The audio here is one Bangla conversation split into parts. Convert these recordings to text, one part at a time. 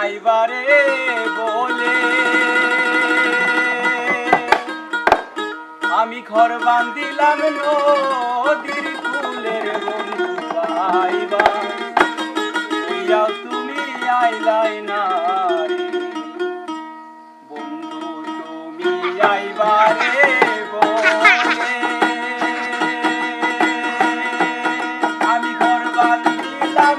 আইবারে বলে। আমি ঘর বান্ধিলাম নদীর ফুলের বন্ধু পাইবা তুমি আইলাই না বন্ধু তুমি আইবারে বলে। আমি ঘর বান্ধিলাম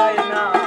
যায় না